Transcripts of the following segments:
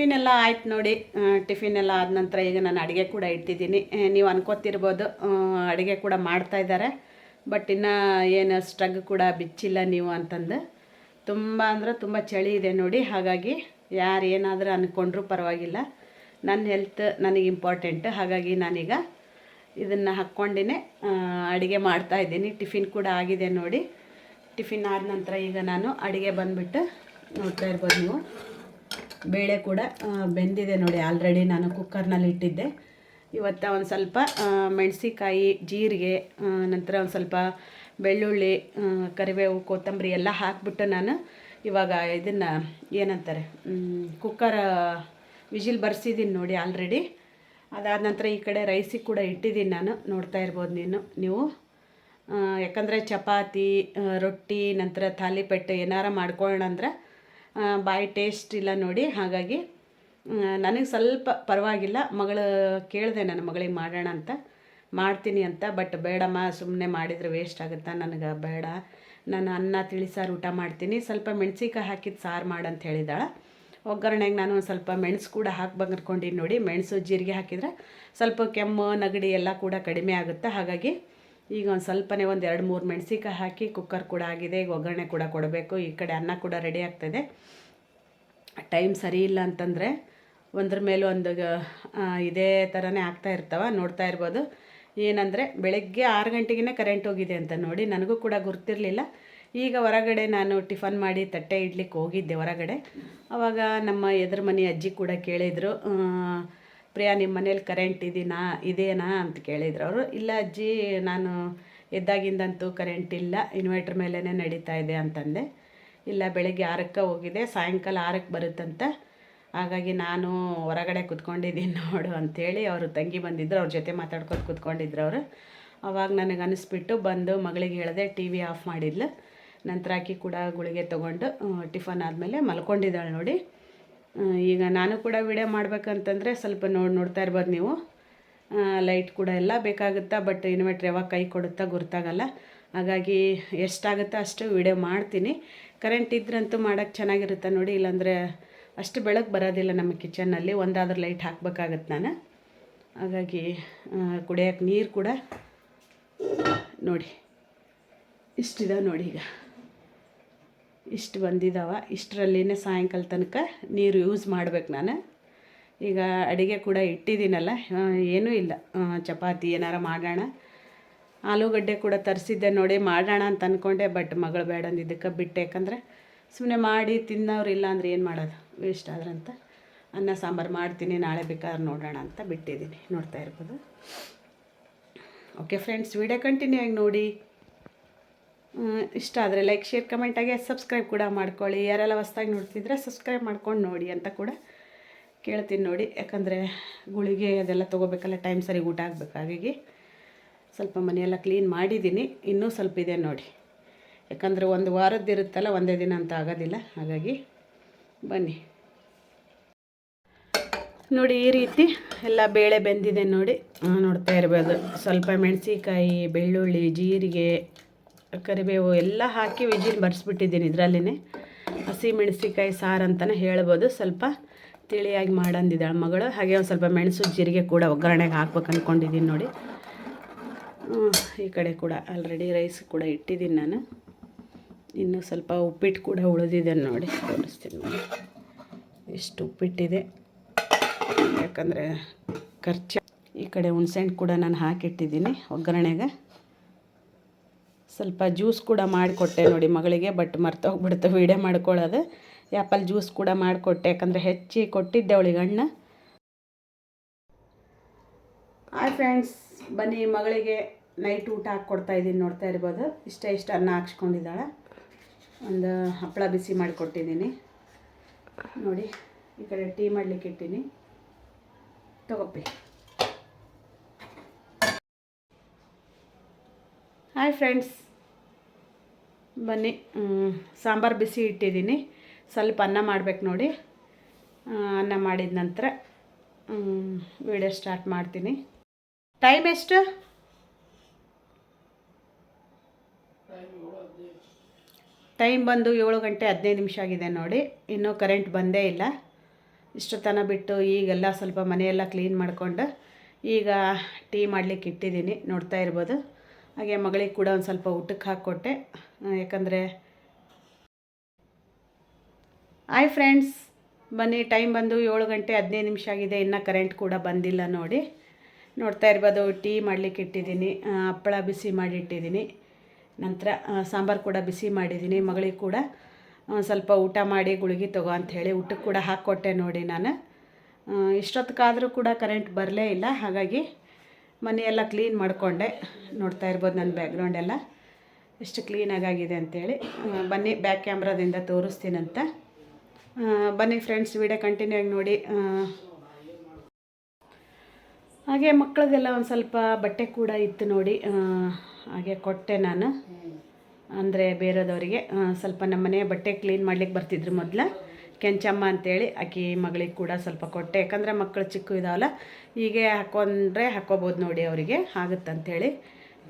Tiffin ಎಲ್ಲ ಆಯ್ತು ನೋಡಿ. ಟಿಫಿನ್ ಎಲ್ಲ ಆದ ನಂತರ ಈಗ ನಾನು ಅಡುಗೆ ಕೂಡ ಇಟ್ಟಿದ್ದೀನಿ. ನೀವು ಅನ್ಕೋತಿರ್ಬೋದು. ಅಡುಗೆ ಕೂಡ ಮಾಡ್ತಾ ಇದ್ದಾರೆ ಬಟ್ ಇನ್ನು ಏನು ಸ್ಟ್ರಗ್ ಕೂಡ ಬಿಚ್ಚಿಲ್ಲ ನೀವು ಅಂತಂದು. ತುಂಬ ಅಂದರೆ ತುಂಬ ಚಳಿ ಇದೆ ನೋಡಿ. ಹಾಗಾಗಿ ಯಾರು ಏನಾದರೂ ಅಂದ್ಕೊಂಡ್ರೂ ಪರವಾಗಿಲ್ಲ. ನನ್ನ ಹೆಲ್ತ್ ನನಗೆ ಇಂಪಾರ್ಟೆಂಟ್. ಹಾಗಾಗಿ ನಾನೀಗ ಇದನ್ನು ಹಾಕ್ಕೊಂಡಿನೇ ಅಡುಗೆ ಮಾಡ್ತಾ ಇದ್ದೀನಿ. ಟಿಫಿನ್ ಕೂಡ ಆಗಿದೆ ನೋಡಿ. ಟಿಫಿನ್ ಆದ ನಂತರ ಈಗ ನಾನು ಅಡುಗೆ ಬಂದುಬಿಟ್ಟು ನೋಡ್ತಾ ಇರ್ಬೋದು ನೀವು. ಬೇಳೆ ಕೂಡ ಬೆಂದಿದೆ ನೋಡಿ ಆಲ್ರೆಡಿ ನಾನು ಕುಕ್ಕರ್ನಲ್ಲಿ ಇಟ್ಟಿದ್ದೆ. ಇವತ್ತು ಒಂದು ಸ್ವಲ್ಪ ಮೆಣಸಿಕಾಯಿ ಜೀರಿಗೆ ನಂತರ ಒಂದು ಸ್ವಲ್ಪ ಬೆಳ್ಳುಳ್ಳಿ ಕರಿಬೇವು, ಕೊತ್ತಂಬರಿ ಎಲ್ಲ ಹಾಕ್ಬಿಟ್ಟು ನಾನು ಇವಾಗ ಇದನ್ನು ಏನಂತಾರೆ ಕುಕ್ಕರ್ ವಿಜಿಲ್ ಬರ್ಸಿದ್ದೀನಿ ನೋಡಿ ಆಲ್ರೆಡಿ ಅದಾದ ನಂತರ ಈ ಕಡೆ ರೈಸಿಗೆ ಕೂಡ ಇಟ್ಟಿದ್ದೀನಿ ನಾನು, ನೋಡ್ತಾ ಇರ್ಬೋದು ನೀನು, ನೀವು. ಯಾಕಂದರೆ ಚಪಾತಿ ರೊಟ್ಟಿ, ನಂತರ ಥಾಲಿಪೆಟ್ಟು ಏನಾರ ಮಾಡ್ಕೊಳ್ಳೋಣ ಅಂದ್ರೆ ಬಾಯಿ ಟೇಸ್ಟ್ ಇಲ್ಲ ನೋಡಿ, ಹಾಗಾಗಿ ನನಗೆ ಸ್ವಲ್ಪ ಪರವಾಗಿಲ್ಲ. ಮಗಳು ಕೇಳಿದೆ ನನ್ನ ಮಗಳಿಗೆ ಮಾಡೋಣ ಅಂತ, ಮಾಡ್ತೀನಿ ಅಂತ ಬಟ್ ಬೇಡಮ್ಮ ಸುಮ್ಮನೆ ಮಾಡಿದರೆ ವೇಸ್ಟ್ ಆಗುತ್ತಾ? ನನಗೆ ಬೇಡ. ನಾನು ಅನ್ನ ತಿಳಿಸಾರು ಊಟ ಮಾಡ್ತೀನಿ. ಸ್ವಲ್ಪ ಮೆಣಸಿಕಾಯಿ ಹಾಕಿದ ಸಾರು ಮಾಡಂತ ಹೇಳಿದಾಳೆ. ಒಗ್ಗರಣೆಗೆ ನಾನು ಸ್ವಲ್ಪ ಮೆಣಸು ಕೂಡ ಹಾಕಿ ಅನ್ಕೊಂಡಿನಿ ನೋಡಿ. ಮೆಣಸು ಜೀರಿಗೆ ಹಾಕಿದರೆ ಸ್ವಲ್ಪ ಕೆಮ್ಮು, ನೆಗಡಿ ಎಲ್ಲ ಕೂಡ ಕಡಿಮೆ ಆಗುತ್ತೆ? ಹಾಗಾಗಿ ಈಗ ಒಂದು ಸ್ವಲ್ಪನೇ ಒಂದು ಎರಡು ಮೂರು ಮೆಣಸಿಕಾಯಿ ಹಾಕಿ ಕುಕ್ಕರ್ ಕೂಡ ಆಗಿದೆ, ಈಗ ಒಗ್ಗರಣೆ ಕೂಡ ಕೊಡಬೇಕು. ಈ ಕಡೆ ಅನ್ನ ಕೂಡ ರೆಡಿ ಆಗ್ತದೆ. ಟೈಮ್ ಸರಿ ಇಲ್ಲ ಅಂತಂದರೆ ಒಂದ್ರ ಮೇಲೆ ಒಂದು ಇದೇ ಥರನೇ ಆಗ್ತಾ ಇರ್ತಾವ, ನೋಡ್ತಾ ಇರ್ಬೋದು. ಏನಂದರೆ ಬೆಳಗ್ಗೆ ಆರು ಗಂಟೆಗೇ ಕರೆಂಟ್ ಹೋಗಿದೆ ಅಂತ ನೋಡಿ, ನನಗೂ ಕೂಡ ಗೊತ್ತಿರಲಿಲ್ಲ ಈಗ ಹೊರಗಡೆ ನಾನು ಟಿಫನ್ ಮಾಡಿ ತಟ್ಟೆ ಇಡ್ಲಿಕ್ಕೆ ಹೋಗಿದ್ದೆ ಹೊರಗಡೆ. ಆವಾಗ ನಮ್ಮ ಎದುರು ಮನೆ ಅಜ್ಜಿ ಕೂಡ ಕೇಳಿದರು ಪ್ರಿಯಾ ನಿಮ್ಮ ಮನೇಲಿ ಕರೆಂಟ್ ಇದೀನಾ, ಇದೇನಾ ಅಂತ ಕೇಳಿದ್ರು ಅವರು. ಇಲ್ಲ ಅಜ್ಜಿ, ನಾನು ಎದ್ದಾಗಿಂದಂತೂ ಕರೆಂಟ್ ಇಲ್ಲ ಇನ್ವರ್ಟ್ರ್ ಮೇಲೇ ನಡೀತಾ ಇದೆ ಅಂತಂದೆ. ಇಲ್ಲ, ಬೆಳಗ್ಗೆ ಆರಕ್ಕೆ ಹೋಗಿದೆ, ಸಾಯಂಕಾಲ ಆರಕ್ಕೆ ಬರುತ್ತಂತ. ಹಾಗಾಗಿ ನಾನು ಹೊರಗಡೆ ಕುತ್ಕೊಂಡಿದ್ದೀನಿ ನೋಡು ಅಂಥೇಳಿ ಅವರು ತಂಗಿ ಬಂದಿದ್ದರು ಅವ್ರ ಜೊತೆ ಮಾತಾಡ್ಕೊಂಡು ಕುತ್ಕೊಂಡಿದ್ರು ಅವರು. ಅವಾಗ ನನಗೆ ಅನಿಸ್ಬಿಟ್ಟು ಬಂದು ಮಗಳಿಗೆ ಹೇಳಿದೆ, ಟಿ ವಿ ಆಫ್ ಮಾಡಿದ್ಲು. ನಂತರ ಆಕಿ ಕೂಡ ಗುಳಿಗೆ ತೊಗೊಂಡು, ಟಿಫನ್ ಆದಮೇಲೆ ಮಲ್ಕೊಂಡಿದ್ದಾಳೆ ನೋಡಿ. ಈಗ ನಾನು ಕೂಡ ವಿಡಿಯೋ ಮಾಡಬೇಕಂತಂದರೆ ಸ್ವಲ್ಪ ನೋಡಿ ನೋಡ್ತಾ ಇರ್ಬೋದು ನೀವು. ಲೈಟ್ ಕೂಡ ಎಲ್ಲ ಬೇಕಾಗುತ್ತಾ ಬಟ್ ಇನ್ವೆಟ್ರ್ ಯಾವಾಗ ಕೈ ಕೊಡುತ್ತಾ ಗೊತ್ತಾಗಲ್ಲ ಹಾಗಾಗಿ ಎಷ್ಟಾಗುತ್ತೋ ಅಷ್ಟು ವಿಡಿಯೋ ಮಾಡ್ತೀನಿ. ಕರೆಂಟ್ ಇದ್ರಂತೂ ಮಾಡೋಕ್ಕೆ ಚೆನ್ನಾಗಿರುತ್ತೆ ನೋಡಿ, ಇಲ್ಲಾಂದರೆ ಅಷ್ಟು ಬೆಳಕು ಬರೋದಿಲ್ಲ ನಮ್ಮ ಕಿಚನ್ನಲ್ಲಿ ಒಂದಾದ್ರೂ ಲೈಟ್ ಹಾಕ್ಬೇಕಾಗತ್ತೆ ನಾನು. ಹಾಗಾಗಿ ಕುಡಿಯೋಕ್ಕೆ ನೀರು ಕೂಡ ನೋಡಿ, ಇಷ್ಟಿದೆ ನೋಡಿ ಈಗ. ಇಷ್ಟು ಬಂದಿದ್ದಾವೆ ಇಷ್ಟರಲ್ಲಿನೇ ಸಾಯಂಕಾಲ ತನಕ ನೀರು ಯೂಸ್ ಮಾಡ್ಬೇಕು ನಾನು. ಈಗ ಅಡುಗೆ ಕೂಡ ಇಟ್ಟಿದ್ದೀನಲ್ಲ ಏನೂ ಇಲ್ಲ. ಚಪಾತಿ ಏನಾರ ಮಾಡೋಣ. ಆಲೂಗಡ್ಡೆ ಕೂಡ ತರಿಸಿದ್ದೆ ನೋಡಿ, ಮಾಡೋಣ ಅಂತ ಅಂದ್ಕೊಂಡೆ ಬಟ್ ಮಗಳು ಬೇಡ ಅಂದಿದ್ದಕ್ಕೆ ಬಿಟ್ಟೆ. ಯಾಕಂದರೆ ಸುಮ್ಮನೆ ಮಾಡಿ ತಿನ್ನೋರು ಇಲ್ಲ ಅಂದ್ರೆ ಏನು ಮಾಡೋದು? ವೇಸ್ಟ್ ಆದ್ರಂತ. ಅನ್ನ ಸಾಂಬಾರು ಮಾಡ್ತೀನಿ, ನಾಳೆ ಬೇಕಾದ್ರೆ ನೋಡೋಣ ಅಂತ ಬಿಟ್ಟಿದ್ದೀನಿ. ನೋಡ್ತಾ ಇರ್ಬೋದು. ಓಕೆ ಫ್ರೆಂಡ್ಸ್ ವಿಡಿಯೋ ಕಂಟಿನ್ಯೂ ಆಗಿ ನೋಡಿ. ಇಷ್ಟ ಆದರೆ ಲೈಕ್ ಶೇರ್ ಕಮೆಂಟಾಗಿ ಸಬ್ಸ್ಕ್ರೈಬ್ ಕೂಡ ಮಾಡ್ಕೊಳ್ಳಿ. ಯಾರೆಲ್ಲ ಹೊಸ್ದಾಗಿ ನೋಡ್ತಿದ್ರೆ ಸಬ್ಸ್ಕ್ರೈಬ್ ಮಾಡ್ಕೊಂಡು ನೋಡಿ ಅಂತ ಕೂಡ ಕೇಳ್ತೀನಿ ನೋಡಿ. ಯಾಕಂದರೆ ಗುಳಿಗೆ ಅದೆಲ್ಲ ತೊಗೋಬೇಕಲ್ಲ ಟೈಮ್ ಸರಿ ಊಟ ಆಗಬೇಕು. ಹಾಗಾಗಿ ಸ್ವಲ್ಪ ಮನೆಯೆಲ್ಲ ಕ್ಲೀನ್ ಮಾಡಿದ್ದೀನಿ. ಇನ್ನೂ ಸ್ವಲ್ಪ ಇದೆ ನೋಡಿ. ಯಾಕಂದರೆ ಒಂದು ವಾರದ್ದಿರುತ್ತಲ್ಲ ಒಂದೇ ದಿನ ಅಂತ ಆಗೋದಿಲ್ಲ. ಹಾಗಾಗಿ ಬನ್ನಿ. ನೋಡಿ, ಈ ರೀತಿ ಎಲ್ಲ ಬೇಳೆ ಬೆಂದಿದೆ ನೋಡಿ. ನೋಡ್ತಾ ಇರ್ಬೋದು. ಸ್ವಲ್ಪ ಮೆಣಸಿಕಾಯಿ ಬೆಳ್ಳುಳ್ಳಿ, ಜೀರಿಗೆ ಕರಿಬೇವು ಎಲ್ಲ ಹಾಕಿ ವಿಜಿಲ್ ಬರ್ಸ್ಬಿಟ್ಟಿದ್ದೀನಿ ಹಸಿ ಮೆಣಸಿಕಾಯಿ ಸಾರು ಅಂತಲೇ ಹೇಳ್ಬೋದು. ಸ್ವಲ್ಪ ತಿಳಿಯಾಗಿ ಮಾಡಂದಿದ್ದಾಳೆ ಮಗಳು. ಹಾಗೆ ಒಂದು ಸ್ವಲ್ಪ ಮೆಣಸು, ಜೀರಿಗೆ ಕೂಡ ಒಗ್ಗರಣೆಗೆ ಹಾಕ್ಬೇಕು ಅಂದ್ಕೊಂಡಿದ್ದೀನಿ ನೋಡಿ. ಈ ಕಡೆ ಕೂಡ ಆಲ್ರೆಡಿ ರೈಸ್ ಕೂಡ ಇಟ್ಟಿದ್ದೀನಿ ನಾನು. ಇನ್ನೂ ಸ್ವಲ್ಪ ಉಪ್ಪಿಟ್ಟು ಕೂಡ ಉಳಿದಿದೆ ನೋಡಿ. ತೋರಿಸ್ತೀನಿ ನೋಡಿ. ಎಷ್ಟು ಉಪ್ಪಿಟ್ಟಿದೆ. ಯಾಕಂದರೆ ಖರ್ಚು. ಈ ಕಡೆ ಹುಣ್ಸೆಹಣ್ಣು ಕೂಡ ನಾನು ಹಾಕಿಟ್ಟಿದ್ದೀನಿ ಒಗ್ಗರಣೆಗೆ. ಸ್ವಲ್ಪ ಜ್ಯೂಸ್ ಕೂಡ ಮಾಡಿಕೊಟ್ಟೆ ನೋಡಿ ಮಗಳಿಗೆ, ಬಟ್ ಮರ್ತೋಗ್ಬಿಡ್ತು ವೀಡಿಯೋ ಮಾಡ್ಕೊಳ್ಳೋದು. ಆ್ಯಪಲ್ ಜ್ಯೂಸ್ ಕೂಡ ಮಾಡಿಕೊಟ್ಟೆ, ಯಾಕಂದರೆ ಹೆಚ್ಚಿ ಕೊಟ್ಟಿದ್ದೆ ಅವಳಿಗೆ ಅಣ್ಣ ಹಾಯ್ ಫ್ರೆಂಡ್ಸ್ ಬನ್ನಿ ಮಗಳಿಗೆ ನೈಟ್ ಊಟ ಹಾಕ್ಕೊಡ್ತಾ ಇದ್ದೀನಿ ನೋಡ್ತಾ ಇರ್ಬೋದು. ಇಷ್ಟ ಇಷ್ಟ ಅನ್ನ ಹಾಕ್ಸ್ಕೊಂಡಿದ್ದಾಳೆ. ಒಂದು ಹಪ್ಪಳ ಬಿಸಿ ಮಾಡಿಕೊಟ್ಟಿದ್ದೀನಿ. ನೋಡಿ, ಈ ಕಡೆ ಟೀ ಮಾಡಲಿಕ್ಕೆ ಇಟ್ಟೀನಿ ಹಾಯ್ ಫ್ರೆಂಡ್ಸ್. ಬನ್ನಿ ಸಾಂಬಾರು ಬಿಸಿ ಇಟ್ಟಿದ್ದೀನಿ. ಸ್ವಲ್ಪ ಅನ್ನ ಮಾಡಬೇಕು ನೋಡಿ. ಅನ್ನ ಮಾಡಿದ ನಂತರ ವಿಡಿಯೋ ಸ್ಟಾರ್ಟ್ ಮಾಡ್ತೀನಿ. ಟೈಮ್ ಎಷ್ಟು? ಟೈಮ್ ಬಂದು ಏಳು ಗಂಟೆ ಹದಿನೈದು ನಿಮಿಷ ಆಗಿದೆ ನೋಡಿ. ಇನ್ನೂ ಕರೆಂಟ್ ಬಂದೇ ಇಲ್ಲ. ಇಷ್ಟು ತನ ಬಿಟ್ಟು ಈಗೆಲ್ಲ ಸ್ವಲ್ಪ ಮನೆಯೆಲ್ಲ ಕ್ಲೀನ್ ಮಾಡಿಕೊಂಡು ಈಗ ಟೀ ಮಾಡಲಿಕ್ಕೆ ಇಟ್ಟಿದ್ದೀನಿ. ನೋಡ್ತಾ ಇರ್ಬೋದು. ಹಾಗೆ ಮಗಳಿಗೆ ಕೂಡ ಒಂದು ಸ್ವಲ್ಪ ಊಟಕ್ಕೆ ಹಾಕ್ಕೊಟ್ಟೆ. ಯಾಕಂದರೆ ಹಾಯ್ ಫ್ರೆಂಡ್ಸ್ ಬನ್ನಿ ಟೈಮ್ ಬಂದು ಏಳು ಗಂಟೆ ಹದಿನೈದು ನಿಮಿಷ ಆಗಿದೆ. ಇನ್ನು ಕರೆಂಟ್ ಕೂಡ ಬಂದಿಲ್ಲ ನೋಡಿ. ನೋಡ್ತಾ ಇರ್ಬೋದು ಟೀ ಮಾಡಲಿಕ್ಕೆ ಇಟ್ಟಿದ್ದೀನಿ. ಹಪ್ಪಳ ಬಿಸಿ ಮಾಡಿಟ್ಟಿದ್ದೀನಿ. ನಂತರ ಸಾಂಬಾರು ಕೂಡ ಬಿಸಿ ಮಾಡಿದ್ದೀನಿ. ಮಗಳಿಗೆ ಕೂಡ ಸ್ವಲ್ಪ ಊಟ ಮಾಡಿ ಗುಳಿಗೆ ತಗೋ ಅಂತ ಹೇಳಿ ಊಟಕ್ಕೆ ಕೂಡ ಹಾಕ್ಕೊಟ್ಟೆ ನೋಡಿ ನಾನು. ಇಷ್ಟೊತ್ತಕ್ಕಾದರೂ ಕೂಡ ಕರೆಂಟ್ ಬರಲೇ ಇಲ್ಲ. ಹಾಗಾಗಿ ಮನೆಯೆಲ್ಲ ಕ್ಲೀನ್ ಮಾಡಿಕೊಂಡೆ. ನೋಡ್ತಾ ಇರ್ಬೋದು ನನ್ನ ಬ್ಯಾಕ್ಗ್ರೌಂಡ್ ಎಲ್ಲ. ಎಷ್ಟು ಕ್ಲೀನಾಗಿ ಆಗಿದೆ ಅಂತೇಳಿ. ಆ, ಬನ್ನಿ ಬ್ಯಾಕ್ ಕ್ಯಾಮ್ರಾದಿಂದ ತೋರಿಸ್ತೀನಂತ. ಬನ್ನಿ ಫ್ರೆಂಡ್ಸ್ ವಿಡಿಯೋ ಕಂಟಿನ್ಯೂ ಆಗಿ ನೋಡಿ. ಹಾಗೆ ಮಕ್ಕಳದೆಲ್ಲ ಒಂದು ಸ್ವಲ್ಪ ಬಟ್ಟೆ ಕೂಡ ಇತ್ತು ನೋಡಿ. ಹಾಗೆ ಕೊಟ್ಟೆ ನಾನು. ಅಂದರೆ ಬೇರೆದವರಿಗೆ. ಸ್ವಲ್ಪ ನಮ್ಮ ಮನೆಯ ಬಟ್ಟೆ ಕ್ಲೀನ್ ಮಾಡ್ಲಿಕ್ಕೆ ಬರ್ತಿದ್ರು ಮೊದಲು. ಕೆಂಚಮ್ಮ ಅಂತೇಳಿ ಆಕಿ ಮಗಳಿಗೆ ಕೂಡ ಸ್ವಲ್ಪ ಕೊಟ್ಟೆ. ಯಾಕಂದರೆ ಮಕ್ಕಳು ಚಿಕ್ಕ ಇದಾವಲ್ಲ, ಹೀಗೆ ಹಾಕೊಂಡ್ರೆ ಹಾಕೋಬೋದು ನೋಡಿ ಅವರಿಗೆ ಆಗುತ್ತಂಥೇಳಿ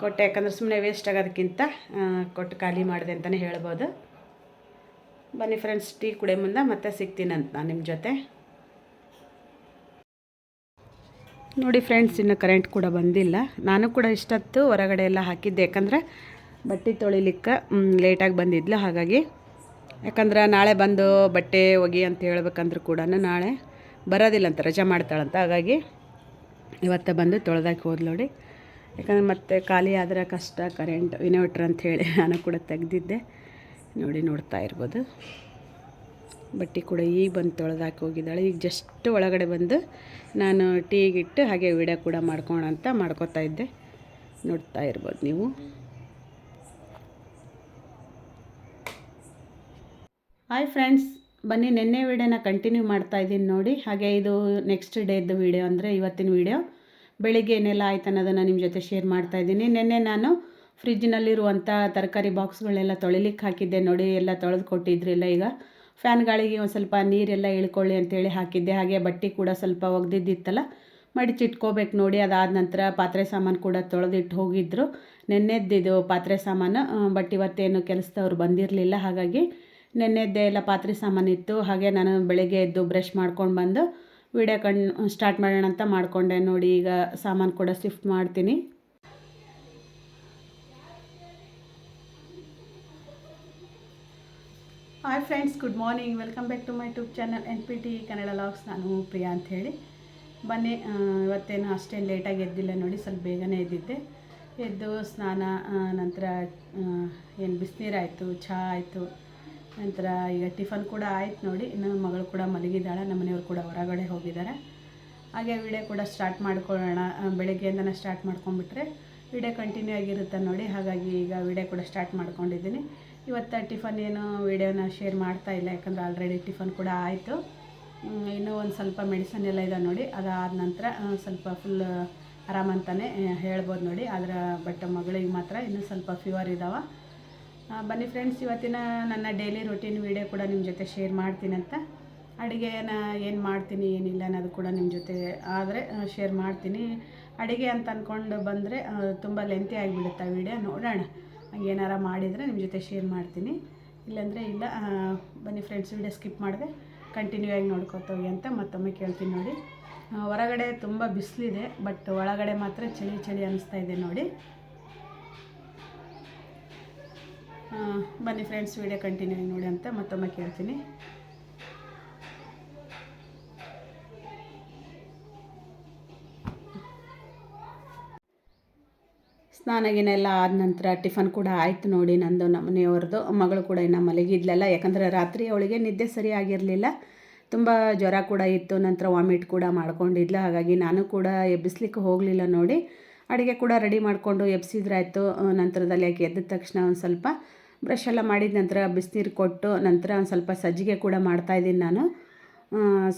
ಕೊಟ್ಟೆ. ಯಾಕಂದ್ರೆ ಸುಮ್ಮನೆ ವೇಸ್ಟ್ ಆಗೋದಕ್ಕಿಂತ ಕೊಟ್ಟು ಖಾಲಿ ಮಾಡಿದೆ ಅಂತಲೇ ಹೇಳ್ಬೋದು. ಬನ್ನಿ ಫ್ರೆಂಡ್ಸ್ ಟೀ ಕುಡಿಯೋ ಮುಂದೆ ಮತ್ತೆ ಸಿಗ್ತೀನಂತ ನಾನು ನಿಮ್ಮ ಜೊತೆ. ನೋಡಿ ಫ್ರೆಂಡ್ಸ್ ಇನ್ನು ಕರೆಂಟ್ ಕೂಡ ಬಂದಿಲ್ಲ. ನಾನು ಕೂಡ ಇಷ್ಟೊತ್ತು ಹೊರಗಡೆ ಎಲ್ಲ ಹಾಕಿದ್ದೆ. ಯಾಕಂದರೆ ಬಟ್ಟೆ ತೊಳಿಲಿಕ್ಕೆ ಲೇಟಾಗಿ ಬಂದಿದ್ಲು. ಹಾಗಾಗಿ ಯಾಕಂದ್ರೆ ನಾಳೆ ಬಂದು ಬಟ್ಟೆ ಒಗಿ ಅಂತ ಹೇಳ್ಬೇಕಂದ್ರೂ ಕೂಡ ನಾಳೆ ಬರೋದಿಲ್ಲ ಅಂತ ರಜೆ ಮಾಡ್ತಾಳಂತ. ಹಾಗಾಗಿ ಇವತ್ತು ಬಂದು ತೊಳೆದಾಕಿ ಹೋದ್ ನೋಡಿ. ಯಾಕಂದ್ರೆ ಮತ್ತೆ ಖಾಲಿ ಆದರೆ ಕಷ್ಟ ಕರೆಂಟ್ ಇನ್ವರ್ಟ್ರ್ ಅಂತ ಹೇಳಿ ನಾನು ಕೂಡ ತೆಗೆದಿದ್ದೆ. ನೋಡಿ, ನೋಡ್ತಾ ಇರ್ಬೋದು. ಬಟ್ಟೆ ಕೂಡ ಈಗ ಬಂದು ತೊಳೆದಾಕಿ ಹೋಗಿದ್ದಾಳೆ. ಈಗ ಜಸ್ಟ್ ಒಳಗಡೆ ಬಂದು ನಾನು ಟೀಗಿಟ್ಟು ಹಾಗೆ ವಿಡಿಯೋ ಕೂಡ ಮಾಡ್ಕೋಣ ಅಂತ ಮಾಡ್ಕೋತಾ ಇದ್ದೆ. ನೋಡ್ತಾ ಇರ್ಬೋದು ನೀವು. ಹಾಯ್ ಫ್ರೆಂಡ್ಸ್ ಬನ್ನಿ, ನಿನ್ನೆ ವೀಡಿಯೋನ ಕಂಟಿನ್ಯೂ ಮಾಡ್ತಾ ಇದ್ದೀನಿ ನೋಡಿ. ಹಾಗೆ ಇದು ನೆಕ್ಸ್ಟ್ ಡೇದ್ದು ವೀಡಿಯೋ ಅಂದರೆ ಇವತ್ತಿನ ವೀಡಿಯೋ. ಬೆಳಿಗ್ಗೆ ಏನೆಲ್ಲ ಆಯ್ತು ಅನ್ನೋದನ್ನು ನಿಮ್ಮ ಜೊತೆ ಶೇರ್ ಮಾಡ್ತಾ ಇದ್ದೀನಿ. ನಿನ್ನೆ ನಾನು ಫ್ರಿಜ್ನಲ್ಲಿರುವಂಥ ತರಕಾರಿ ಬಾಕ್ಸ್ಗಳೆಲ್ಲ ತೊಳಿಲಿಕ್ಕೆ ಹಾಕಿದ್ದೆ ನೋಡಿ. ಎಲ್ಲ ತೊಳೆದು ಕೊಟ್ಟಿದ್ರಿಲ್ಲ ಈಗ. ಫ್ಯಾನ್ ಗಾಳಿಗೆ ಒಂದು ಸ್ವಲ್ಪ ನೀರೆಲ್ಲ ಇಳ್ಕೊಳ್ಳಿ ಅಂತೇಳಿ ಹಾಕಿದ್ದೆ. ಹಾಗೆ ಬಟ್ಟೆ ಕೂಡ ಸ್ವಲ್ಪ ಒಗ್ದಿದ್ದಿತ್ತಲ್ಲ. ಮಡಿಚಿಟ್ಕೋಬೇಕು ನೋಡಿ. ಅದಾದ ನಂತರ ಪಾತ್ರೆ ಸಾಮಾನು ಕೂಡ ತೊಳೆದಿಟ್ಟು ಹೋಗಿದ್ರು. ನೆನ್ನೆದ್ದಿದ್ದು ಪಾತ್ರೆ ಸಾಮಾನು. ಬಟ್ ಇವತ್ತೇನು ಕೆಲಸದವ್ರು ಬಂದಿರಲಿಲ್ಲ. ಹಾಗಾಗಿ ನೆನ್ನೆದ್ದೆ ಎಲ್ಲ ಪಾತ್ರೆ ಸಾಮಾನು ಇತ್ತು. ಹಾಗೆ ನಾನು ಬೆಳಗ್ಗೆ ಎದ್ದು ಬ್ರಷ್ ಮಾಡ್ಕೊಂಡು ಬಂದು ವಿಡಿಯೋ ಕಣ್ ಸ್ಟಾರ್ಟ್ ಮಾಡೋಣ ಅಂತ ಮಾಡಿಕೊಂಡೆ. ನೋಡಿ ಈಗ ಸಾಮಾನು ಕೂಡ ಶಿಫ್ಟ್ ಮಾಡ್ತೀನಿ. Hi friends good morning welcome back to my YouTube channel N P T Kannada vlogs ನಾನು ಪ್ರಿಯಾ ಅಂತ ಹೇಳಿ. ಬನ್ನಿ ಇವತ್ತೇನು ಅಷ್ಟೇನು ಲೇಟಾಗಿ ಎದ್ದಿಲ್ಲ ನೋಡಿ, ಸ್ವಲ್ಪ ಬೇಗನೆ ಎದ್ದಿದ್ದೆ. ಎದ್ದು ಸ್ನಾನ ನಂತರ ಏನು ಬಿಸಿನೀರಾಯಿತು ಚಹಾ ಆಯಿತು. ನಂತರ ಈಗ ಟಿಫನ್ ಕೂಡ ಆಯ್ತು ನೋಡಿ. ಇನ್ನು ಮಗಳು ಕೂಡ ಮಲಗಿದ್ದಾಳೆ. ನಮ್ಮ ಮನೆಯವರು ಕೂಡ ಹೊರಗಡೆ ಹೋಗಿದ್ದಾರೆ. ಹಾಗೆ ವಿಡಿಯೋ ಕೂಡ ಸ್ಟಾರ್ಟ್ ಮಾಡ್ಕೊಳ್ಳೋಣ. ಬೆಳಗ್ಗೆಯಿಂದನೇ ಸ್ಟಾರ್ಟ್ ಮಾಡ್ಕೊಂಡ್ಬಿಟ್ರೆ ವಿಡಿಯೋ ಕಂಟಿನ್ಯೂ ಆಗಿರುತ್ತೆ ನೋಡಿ. ಹಾಗಾಗಿ ಈಗ ವಿಡಿಯೋ ಕೂಡ ಸ್ಟಾರ್ಟ್ ಮಾಡ್ಕೊಂಡಿದ್ದೀನಿ. ಇವತ್ತು ಟಿಫನ್ ಏನು ವಿಡಿಯೋನ ಶೇರ್ ಮಾಡ್ತಾ ಇಲ್ಲ. ಯಾಕಂದರೆ ಆಲ್ರೆಡಿ ಟಿಫನ್ ಕೂಡ ಆಯಿತು. ಇನ್ನೂ ಒಂದು ಸ್ವಲ್ಪ ಮೆಡಿಸನ್ ಎಲ್ಲ ಇದೆ ನೋಡಿ. ಅದಾದ ನಂತರ ಸ್ವಲ್ಪ ಫುಲ್ ಆರಾಮಂತಾನೆ ಹೇಳ್ಬೋದು ನೋಡಿ. ಅದರ ಬಟ್ ಮಗಳಿಗೆ ಮಾತ್ರ ಇನ್ನೂ ಸ್ವಲ್ಪ ಫೀವರ್ ಇದ್ದಾವೆ ಬನ್ನಿ ಫ್ರೆಂಡ್ಸ್ ಇವತ್ತಿನ ನನ್ನ ಡೈಲಿ ರೊಟೀನ್ ವೀಡಿಯೋ ಕೂಡ ನಿಮ್ಮ ಜೊತೆ ಶೇರ್ ಮಾಡ್ತೀನಿ ಅಂತ. ಅಡುಗೆನ ಏನು ಮಾಡ್ತೀನಿ, ಏನಿಲ್ಲ ಅನ್ನೋದು ಕೂಡ ನಿಮ್ಮ ಜೊತೆ, ಆದರೆ ಶೇರ್ ಮಾಡ್ತೀನಿ. ಅಡುಗೆ ಅಂತ ಅಂದ್ಕೊಂಡು ಬಂದರೆ ತುಂಬ ಲೆಂತಿ ಆಗಿಬಿಡುತ್ತೆ ವೀಡಿಯೋ ನೋಡೋಣ ಹಂಗೇನಾರ ಮಾಡಿದರೆ ನಿಮ್ಮ ಜೊತೆ ಶೇರ್ ಮಾಡ್ತೀನಿ. ಇಲ್ಲಾಂದರೆ ಇಲ್ಲ ಬನ್ನಿ ಫ್ರೆಂಡ್ಸ್ ವೀಡಿಯೋ ಸ್ಕಿಪ್ ಮಾಡಿದೆ. ಕಂಟಿನ್ಯೂ ಆಗಿ ನೋಡ್ಕೊತೋಗಿ ಅಂತ ಮತ್ತೊಮ್ಮೆ ಕೇಳ್ತೀನಿ ನೋಡಿ. ಹೊರಗಡೆ ತುಂಬ ಬಿಸಿಲಿದೆ ಬಟ್ ಒಳಗಡೆ ಮಾತ್ರ ಚಳಿ ಚಳಿ ಅನಿಸ್ತಾ ಇದೆ ನೋಡಿ ಆ, ಬನ್ನಿ ಫ್ರೆಂಡ್ಸ್ ವಿಡಿಯೋ ಕಂಟಿನ್ಯೂ ನೋಡಿ ಅಂತ ಮತ್ತೊಮ್ಮೆ ಕೇಳ್ತೀನಿ. ಸ್ನಾನ ಗಿನ ಎಲ್ಲ ಆದ ನಂತರ ಟಿಫನ್ ಕೂಡ ಆಯಿತು ನೋಡಿ ನಂದು, ನಮ್ಮ ಮನೆಯವ್ರದ್ದು. ಮಗಳು ಕೂಡ ಇನ್ನು ಮಲಗಿದ್ಲಲ್ಲ, ಯಾಕಂದರೆ ರಾತ್ರಿ ಅವಳಿಗೆ ನಿದ್ದೆ ಸರಿಯಾಗಿರಲಿಲ್ಲ. ತುಂಬ ಜ್ವರ ಕೂಡ ಇತ್ತು, ನಂತರ ವಾಮಿಟ್ ಕೂಡ ಮಾಡ್ಕೊಂಡಿದ್ಲು. ಹಾಗಾಗಿ ನಾನು ಕೂಡ ಎಬ್ಬಿಸ್ಲಿಕ್ಕೆ ಹೋಗಲಿಲ್ಲ ನೋಡಿ. ಅಡುಗೆ ಕೂಡ ರೆಡಿ ಮಾಡಿಕೊಂಡು ಎಬ್ಸಿದ್ರಾಯ್ತು. ನಂತರದಲ್ಲಿ ಆಕೆ ಎದ್ದ ತಕ್ಷಣ ಒಂದು ಸ್ವಲ್ಪ ಬ್ರಷ್ ಎಲ್ಲ ಮಾಡಿದ ನಂತರ ಬಿಸಿನೀರು ಕೊಟ್ಟು ನಂತರ ಒಂದು ಸ್ವಲ್ಪ ಸಜ್ಜಿಗೆ ಕೂಡ ಮಾಡ್ತಾಯಿದ್ದೀನಿ ನಾನು.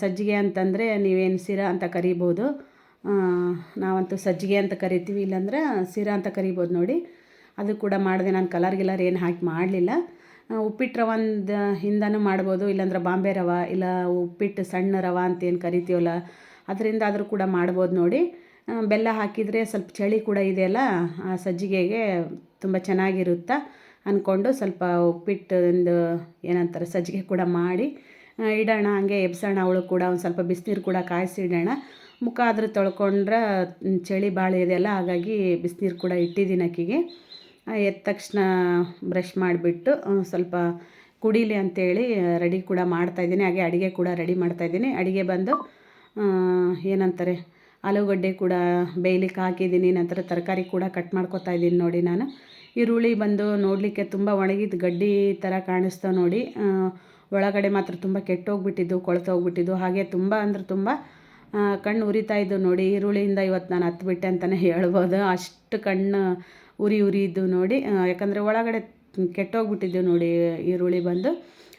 ಸಜ್ಜಿಗೆ ಅಂತಂದರೆ ನೀವೇನು ಸಿರಾ ಅಂತ ಕರಿಬೋದು. ನಾವಂತೂ ಸಜ್ಜಿಗೆ ಅಂತ ಕರಿತೀವಿ, ಇಲ್ಲಾಂದ್ರೆ ಸಿರಾ ಅಂತ ಕರಿಬೋದು ನೋಡಿ. ಅದು ಕೂಡ ಮಾಡಿದೆ, ನಾನು ಕಲರ್ ಗಿಲರ್ ಏನು ಹಾಕಿ ಮಾಡಲಿಲ್ಲ. ಉಪ್ಪಿಟ್ಟು ರವಂದು ಹಿಂದನೂ ಮಾಡ್ಬೋದು, ಇಲ್ಲಾಂದ್ರೆ ಬಾಂಬೆ ರವ, ಇಲ್ಲ ಉಪ್ಪಿಟ್ಟು ಸಣ್ಣ ರವ ಅಂತ ಏನು ಕರಿತೀವಲ್ಲ, ಅದರಿಂದ ಆದರೂ ಕೂಡ ಮಾಡ್ಬೋದು ನೋಡಿ. ಬೆಲ್ಲ ಹಾಕಿದರೆ ಸ್ವಲ್ಪ ಚಳಿ ಕೂಡ ಇದೆಯಲ್ಲ, ಆ ಸಜ್ಜಿಗೆಗೆ ತುಂಬ ಚೆನ್ನಾಗಿರುತ್ತೆ. ಅಂದ್ಕೊಂಡು ಸ್ವಲ್ಪ ಉಪ್ಪಿಟ್ಟಿಂದು ಏನಂತಾರೆ, ಸಜ್ಜಿಗೆ ಕೂಡ ಮಾಡಿ ಇಡೋಣ, ಹಂಗೆ ಎಬ್ಸೋಣ, ಅವಳು ಕೂಡ ಒಂದು ಸ್ವಲ್ಪ ಬಿಸಿನೀರು ಕೂಡ ಕಾಯಿಸಿ ಇಡೋಣ. ಮುಖ ಆದರೂ ತೊಳ್ಕೊಂಡ್ರೆ ಚಳಿ ಭಾಳ ಇದೆಯಲ್ಲ ಹಾಗಾಗಿ ಬಿಸಿನೀರು ಕೂಡ ಇಟ್ಟಿದ್ದೀನಿ ಅಕ್ಕಿಗೆ. ಎದ್ದ ತಕ್ಷಣ ಬ್ರಷ್ ಮಾಡಿಬಿಟ್ಟು ಸ್ವಲ್ಪ ಕುಡೀಲಿ ಅಂತೇಳಿ ರೆಡಿ ಕೂಡ ಮಾಡ್ತಾಯಿದ್ದೀನಿ ಹಾಗೆ ಅಡುಗೆ ಕೂಡ ರೆಡಿ ಮಾಡ್ತಾಯಿದ್ದೀನಿ ಅಡುಗೆ ಬಂದು ಏನಂತಾರೆ, ಆಲೂಗಡ್ಡೆ ಕೂಡ ಬೇಯ್ಲಿಕ್ಕೆ ಹಾಕಿದ್ದೀನಿ. ನಂತರ ತರಕಾರಿ ಕೂಡ ಕಟ್ ಮಾಡ್ಕೊತಾ ಇದ್ದೀನಿ ನೋಡಿ ನಾನು. ಈರುಳ್ಳಿ ಬಂದು ನೋಡಲಿಕ್ಕೆ ತುಂಬ ಒಣಗಿದ ಗಡ್ಡಿ ಥರ ಕಾಣಿಸ್ತಾವೆ ನೋಡಿ. ಒಳಗಡೆ ಮಾತ್ರ ತುಂಬ ಕೆಟ್ಟೋಗ್ಬಿಟ್ಟಿದ್ದು, ಕೊಳ್ತೋಗ್ಬಿಟ್ಟಿದ್ದು. ಹಾಗೆ ತುಂಬ ಅಂದ್ರೆ ತುಂಬ ಕಣ್ಣು ಉರಿತಾ ಇದ್ದು ನೋಡಿ. ಈರುಳ್ಳಿಯಿಂದ ಇವತ್ತು ನಾನು ಹತ್ಬಿಟ್ಟೆ ಅಂತಲೇ ಹೇಳ್ಬೋದು. ಅಷ್ಟು ಕಣ್ಣು ಉರಿ ಉರಿ ಇದ್ದು ನೋಡಿ. ಯಾಕಂದರೆ ಒಳಗಡೆ ಕೆಟ್ಟೋಗ್ಬಿಟ್ಟಿದ್ದು ನೋಡಿ ಈರುಳ್ಳಿ ಬಂದು.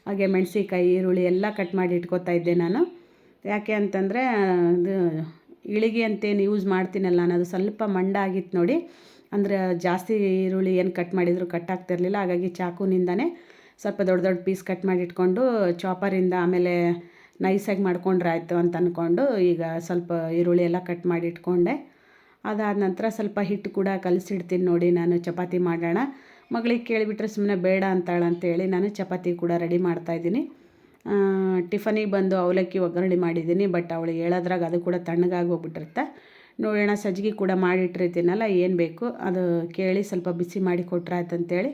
ಹಾಗೆ ಮೆಣಸಿಕಾಯಿ ಈರುಳ್ಳಿ ಎಲ್ಲ ಕಟ್ ಮಾಡಿ ಇಟ್ಕೋತಾ ಇದ್ದೆ ನಾನು. ಯಾಕೆ ಅಂತಂದರೆ ಅದು ಇಳಿಗೆ ಅಂತೇನು ಯೂಸ್ ಮಾಡ್ತೀನಲ್ಲ ನಾನು ಅದು ಸ್ವಲ್ಪ ಮಂಡ ಆಗಿತ್ತು ನೋಡಿ. ಅಂದರೆ ಜಾಸ್ತಿ ಈರುಳ್ಳಿ ಏನು ಕಟ್ ಮಾಡಿದರೂ ಕಟ್ ಆಗ್ತಿರ್ಲಿಲ್ಲ ಹಾಗಾಗಿ ಚಾಕುನಿಂದನೇ ಸ್ವಲ್ಪ ದೊಡ್ಡ ದೊಡ್ಡ ಪೀಸ್ ಕಟ್ ಮಾಡಿ ಇಟ್ಕೊಂಡು ಚಾಪರಿಂದ ಆಮೇಲೆ ನೈಸಾಗಿ ಮಾಡ್ಕೊಂಡ್ರೆ ಆಯಿತು ಅಂತ ಅಂದ್ಕೊಂಡು ಈಗ ಸ್ವಲ್ಪ ಈರುಳ್ಳಿ ಎಲ್ಲ ಕಟ್ ಮಾಡಿ ಇಟ್ಕೊಂಡೆ. ಅದಾದ ನಂತರ ಸ್ವಲ್ಪ ಹಿಟ್ಟು ಕೂಡ ಕಲಸಿಡ್ತೀನಿ ನೋಡಿ. ನಾನು ಚಪಾತಿ ಮಾಡೋಣ. ಮಗಳಿಗೆ ಕೇಳಿಬಿಟ್ರೆ ಸುಮ್ಮನೆ ಬೇಡ ಅಂತಾಳಂತೇಳಿ ನಾನು ಚಪಾತಿ ಕೂಡ ರೆಡಿ ಮಾಡ್ತಾಯಿದ್ದೀನಿ ಟಿಫನಿಗೆ ಬಂದು ಅವಲಕ್ಕಿ ಒಗ್ಗರಣೆ ಮಾಡಿದ್ದೀನಿ ಬಟ್ ಅವಳು ಹೇಳೋದ್ರಾಗ ಅದು ಕೂಡ ತಣ್ಣಗಾಗಿ ಹೋಗ್ಬಿಟ್ಟಿರುತ್ತೆ. ನೋಡೋಣ, ಸಜ್ಜಿಗೆ ಕೂಡ ಮಾಡಿಟ್ಟಿರ್ತೀನಲ್ಲ, ಏನು ಬೇಕು? ಅದು ಕೇಳಿ ಸ್ವಲ್ಪ ಬಿಸಿ ಮಾಡಿ ಕೊಟ್ರೆ ಆಯ್ತಂತೇಳಿ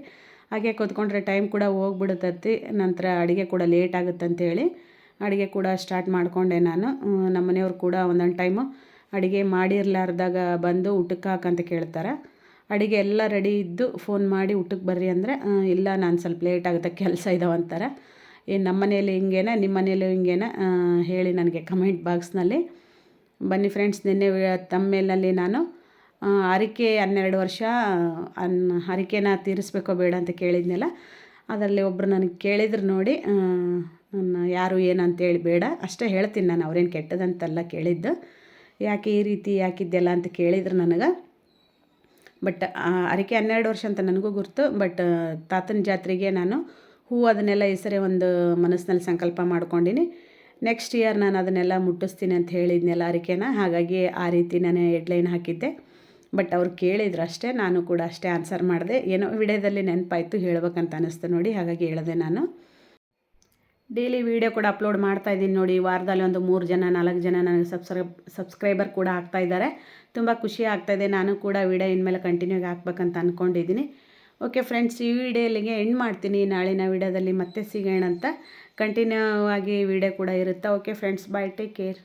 ಹಾಗೆ ಕೂತ್ಕೊಂಡ್ರೆ ಟೈಮ್ ಕೂಡ ಹೋಗ್ಬಿಡುತ್ತತ್ತಿ, ನಂತರ ಅಡುಗೆ ಕೂಡ ಲೇಟ್ ಆಗುತ್ತೆ ಅಂತೇಳಿ ಅಡುಗೆ ಕೂಡ ಸ್ಟಾರ್ಟ್ ಮಾಡಿಕೊಂಡೆ ನಾನು. ನಮ್ಮನೆಯವ್ರು ನಮ್ಮ ಮನೆಯವ್ರು ಕೂಡ ಒಂದೊಂದು ಟೈಮು ಅಡುಗೆ ಮಾಡಿರ್ಲಾರ್ದಾಗ ಬಂದು ಊಟಕ್ಕೆ ಹಾಕಂತ ಕೇಳ್ತಾರೆ. ಅಡುಗೆ ಎಲ್ಲ ರೆಡಿ ಇದ್ದು ಫೋನ್ ಮಾಡಿ ಊಟಕ್ಕೆ ಬರ್ರಿ ಅಂದರೆ ಇಲ್ಲ, ನಾನು ಸ್ವಲ್ಪ ಲೇಟ್ ಆಗುತ್ತೆ, ಕೆಲಸ ಇದಾವೆ ಅಂತಾರೆ. ಏನು ನಮ್ಮ ಮನೇಲಿ ಹಿಂಗೇನ, ನಿಮ್ಮ ಮನೇಲಿ ಹಿಂಗೇನ? ಹೇಳಿ ನನಗೆ ಕಮೆಂಟ್ ಬಾಕ್ಸ್ನಲ್ಲಿ ಬನ್ನಿ ಫ್ರೆಂಡ್ಸ್ ನಿನ್ನೆ ತಮ್ಮೇಲಲ್ಲಿ ನಾನು ಹರಿಕೆ ಹನ್ನೆರಡು ವರ್ಷ, ಅನ್ ಹರಿಕೆನ ತೀರಿಸ್ಬೇಕೋ ಬೇಡ ಅಂತ ಕೇಳಿದ್ನಲ್ಲ, ಅದರಲ್ಲಿ ಒಬ್ಬರು ನನಗೆ ಕೇಳಿದ್ರು ನೋಡಿ ಯಾರು ಏನು ಅಂತೇಳಿ ಬೇಡ, ಅಷ್ಟೇ ಹೇಳ್ತೀನಿ ನಾನು, ಅವ್ರೇನು ಕೆಟ್ಟದಂತೆಲ್ಲ ಕೇಳಿದ್ದು. ಯಾಕೆ ಈ ರೀತಿ ಯಾಕಿದ್ದೆಲ್ಲ ಅಂತ ಕೇಳಿದ್ರು ನನಗೆ. ಬಟ್ ಅರಿಕೆ ಹನ್ನೆರಡು ವರ್ಷ ಅಂತ ನನಗೂ ಗುರ್ತು ಬಟ್ ತಾತನ ಜಾತ್ರೆಗೆ ನಾನು ಹೂ ಅದನ್ನೆಲ್ಲ ಈ ಒಂದು ಮನಸ್ಸಿನಲ್ಲಿ ಸಂಕಲ್ಪ ಮಾಡ್ಕೊಂಡಿನಿ. ನೆಕ್ಸ್ಟ್ ಇಯರ್ ನಾನು ಅದನ್ನೆಲ್ಲ ಮುಟ್ಟಿಸ್ತೀನಿ ಅಂತ ಹೇಳಿದ್ನೆಲ್ಲ ಅರಿಕೆನ. ಹಾಗಾಗಿ ಆ ರೀತಿ ನಾನು ಹೆಡ್ಲೈನ್ ಹಾಕಿದ್ದೆ. ಬಟ್ ಅವ್ರು ಕೇಳಿದ್ರು ಅಷ್ಟೇ, ನಾನು ಕೂಡ ಅಷ್ಟೇ ಆನ್ಸರ್ ಮಾಡಿದೆ. ಏನೋ ವಿಡಿಯೋದಲ್ಲಿ ನೆನಪಾಯಿತು, ಹೇಳ್ಬೇಕಂತ ಅನ್ನಿಸ್ತು ನೋಡಿ, ಹಾಗಾಗಿ ಹೇಳಿದೆ ನಾನು. ಡೈಲಿ ವೀಡಿಯೋ ಕೂಡ ಅಪ್ಲೋಡ್ ಮಾಡ್ತಾ ಇದ್ದೀನಿ ನೋಡಿ, ವಾರದಲ್ಲಿ ಒಂದು ಮೂರು ಜನ, ನಾಲ್ಕು ಜನ ನನಗೆ ಸಬ್ಸ್ಕ್ರೈಬ್ ಸಬ್ಸ್ಕ್ರೈಬರ್ ಕೂಡ ಆಗ್ತಾ ಇದ್ದಾರೆ. ತುಂಬ ಖುಷಿ ಆಗ್ತಾಯಿದೆ ನಾನು ಕೂಡ ವೀಡಿಯೋ ಇನ್ಮೇಲೆ ಕಂಟಿನ್ಯೂ ಹಾಕ್ಬೇಕಂತ ಅಂದ್ಕೊಂಡಿದ್ದೀನಿ ಓಕೆ ಫ್ರೆಂಡ್ಸ್ ಈ ವಿಡಿಯೋ ಇಲ್ಲಿಗೆ ಎಂಡ್ ಮಾಡ್ತೀನಿ ನಾಳಿನ ವಿಡಿಯೋದಲ್ಲಿ ಮತ್ತೆ ಸಿಗೋಣ ಅಂತ. ಕಂಟಿನ್ಯೂ ಆಗಿ ವಿಡಿಯೋ ಕೂಡ ಇರುತ್ತೆ. Okay friends bye take care